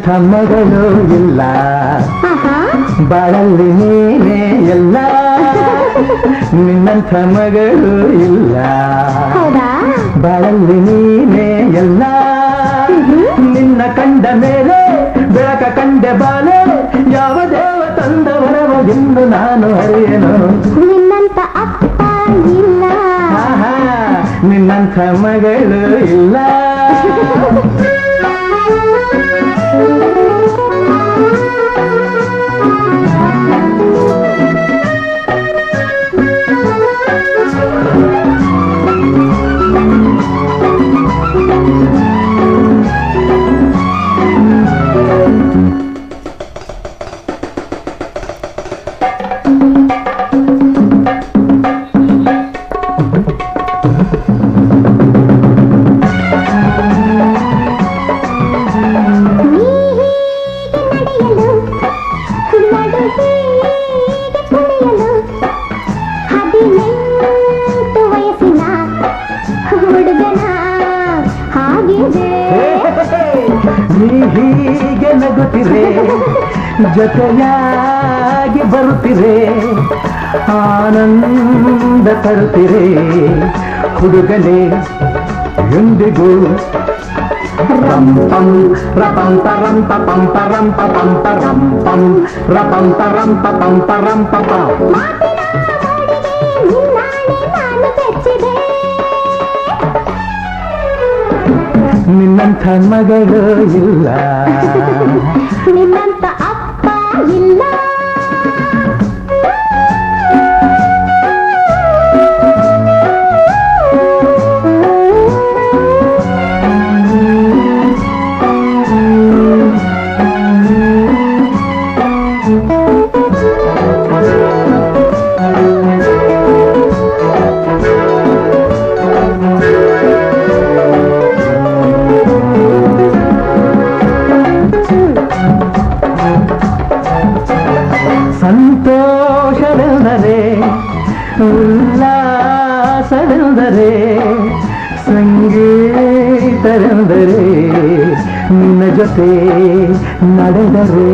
ನಿನ್ನಂಥ ಮಗಳು ಇಲ್ಲ ಬಾಳಲ್ಲಿ ನೀನೇ ಎಲ್ಲ. ನಿನ್ನಂಥ ಮಗಳು ಇಲ್ಲ. ಬಾಳಲ್ಲಿ ನೀನೇ ಎಲ್ಲ. ನಿನ್ನ ಕಂಡ ಮೇಲೆ ಬೆಳಕ ಕಂಡೆ ಬಾಲೆ ಯಾವ ದೇವ ತಂದವರವ ಎಂದು ನಾನು ಹರಿಯನು ನಿನ್ನಂತ ಅಪ್ಪ ಇಲ್ಲ. ನಿನ್ನಂಥ ಮಗಳು ಇಲ್ಲ. ಹುಡುಗನ ಹಾಗಿದೆ ನೀ ಹೀಗೆ ನಗುತ್ತಿರೆ ಜೊತೆಯಾಗಿ ಬರುತ್ತಿರೆ ಆನಂದ ತರುತ್ತಿರೆ ಹುಡುಗನೇ ಎಂದಿಗೂ ರಂಪ ಪಂಪ ರಂಪ ಪಂಪ ರಂಪಂ ರಪಂತ ರಂಪ ಪಂಪ ರಂಪ ಪಂ ನಿನ್ನಾಣೆ ನಾನು ನಿನ್ನಂಥ ಮಗಳು ಇಲ್ಲ. ನಿನ್ನಂಥ ಅಪ್ಪ ಇಲ್ಲ. ಉಲ್ಲಾಸವೆಂದರೆ ಸಂಗೀತವೆಂದರೆ ನಿನ್ನ ಜೊತೆ ನಡೆದರೆ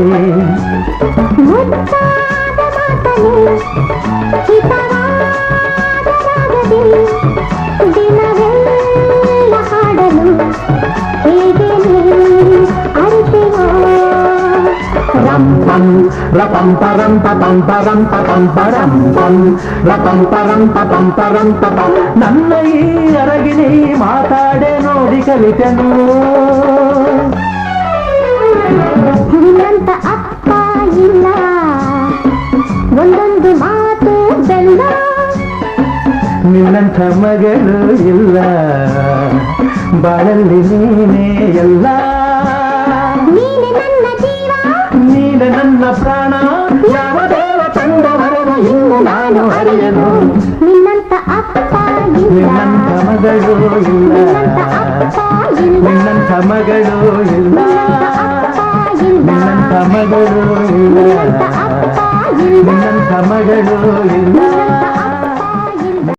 ಪಂಪ ರಂಪ param pam ರಪಂಪ ರಂಪ ಪಂಪ ರಂಪ ಪಂ ನನ್ನ ಈ ಅರಗಿನಿ ಮಾತಾಡೆ ನೋಡಿ ಕಲಿತೆನು ಅಪ್ಪ ಇಲ್ಲ ಒಂದೊಂದು ಮಾತು ಬೆಲ್ಲ ನಿನ್ನಂಥ ಮಗಳು ಇಲ್ಲ ಬಾಳಲ್ಲಿ ನೀನೇ ಎಲ್ಲ ನಿನ್ನಂತ ಅಪ್ಪ ಇಲ್ಲ ನಿನ್ನಂಥ ಮಗಳು ಇಲ್ಲ ನಿನ್ನಂತ ಅಪ್ಪ ಇಲ್ಲ ನಿನ್ನಂಥ ಮಗಳು ಇಲ್ಲ ನಿನ್ನಂತ ಅಪ್ಪ ಇಲ್ಲ ನಿನ್ನಂಥ ಮಗಳು ಇಲ್ಲ ನಿನ್ನಂತ ಅಪ್ಪ ಇಲ್ಲ ನಿನ್ನಂಥ ಮಗಳು ಇಲ್ಲ